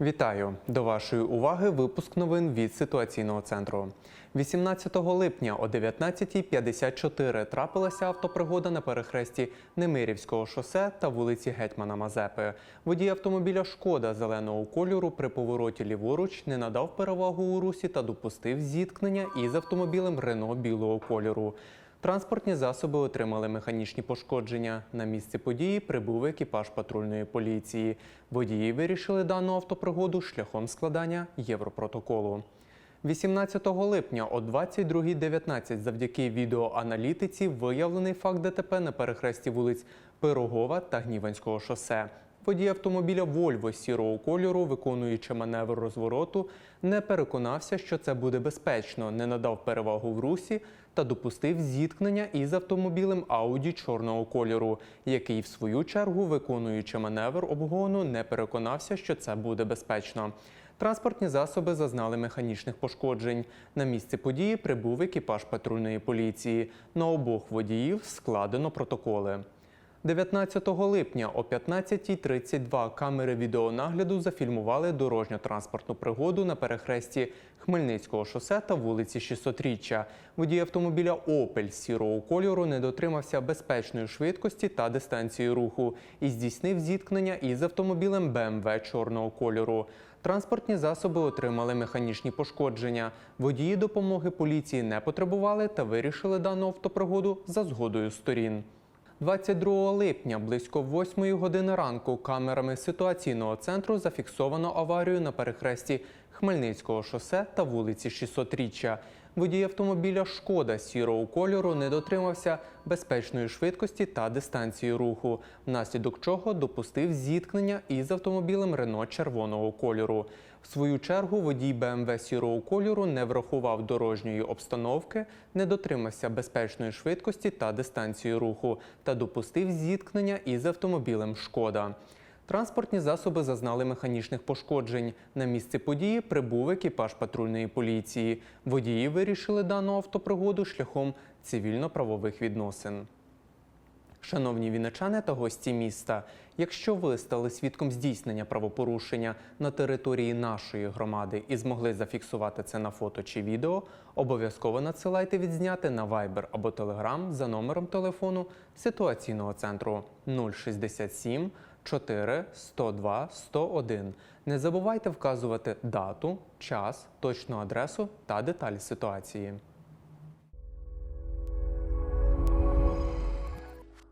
Вітаю до вашої уваги. Випуск новин від ситуаційного центру. 18 липня о 19.54 трапилася автопригода на перехресті Немирівського шосе та вулиці Гетьмана Мазепи. Водій автомобіля Шкода зеленого кольору при повороті ліворуч не надав перевагу у русі та допустив зіткнення із автомобілем Рено білого кольору. Транспортні засоби отримали механічні пошкодження. На місце події прибув екіпаж патрульної поліції. Водії вирішили дану автопригоду шляхом складання європротоколу. 18 липня о 22.19 завдяки відеоаналітиці виявлений факт ДТП на перехресті вулиць Пирогова та Гніванського шосе. Водій автомобіля Вольво сірого кольору, виконуючи маневр розвороту, не переконався, що це буде безпечно, не надав перевагу в русі та допустив зіткнення із автомобілем Ауді чорного кольору, який, в свою чергу, виконуючи маневр обгону, не переконався, що це буде безпечно. Транспортні засоби зазнали механічних пошкоджень. На місце події прибув екіпаж патрульної поліції. На обох водіїв складено протоколи. 19 липня о 15.32 камери відеонагляду зафільмували дорожньо-транспортну пригоду на перехресті Хмельницького шосе та вулиці 600-річчя. Водій автомобіля «Опель» сірого кольору не дотримався безпечної швидкості та дистанції руху і здійснив зіткнення із автомобілем БМВ чорного кольору. Транспортні засоби отримали механічні пошкодження. Водії допомоги поліції не потребували та вирішили дану автопригоду за згодою сторін. 22 липня близько 8 години ранку камерами ситуаційного центру зафіксовано аварію на перехресті Хмельницького шосе та вулиці 600-річчя. Водій автомобіля Шкода сірого кольору не дотримався безпечної швидкості та дистанції руху, внаслідок чого допустив зіткнення із автомобілем Рено червоного кольору. В свою чергу водій БМВ сірого кольору не врахував дорожньої обстановки, не дотримався безпечної швидкості та дистанції руху та допустив зіткнення із автомобілем Шкода. Транспортні засоби зазнали механічних пошкоджень. На місце події прибув екіпаж патрульної поліції. Водії вирішили дану автопригоду шляхом цивільно-правових відносин. Шановні віничани та гості міста, якщо ви стали свідком здійснення правопорушення на території нашої громади і змогли зафіксувати це на фото чи відео, обов'язково надсилайте відзняти на Viber або Telegram за номером телефону ситуаційного центру 067 4 102 101. Не забувайте вказувати дату, час, точну адресу та деталі ситуації.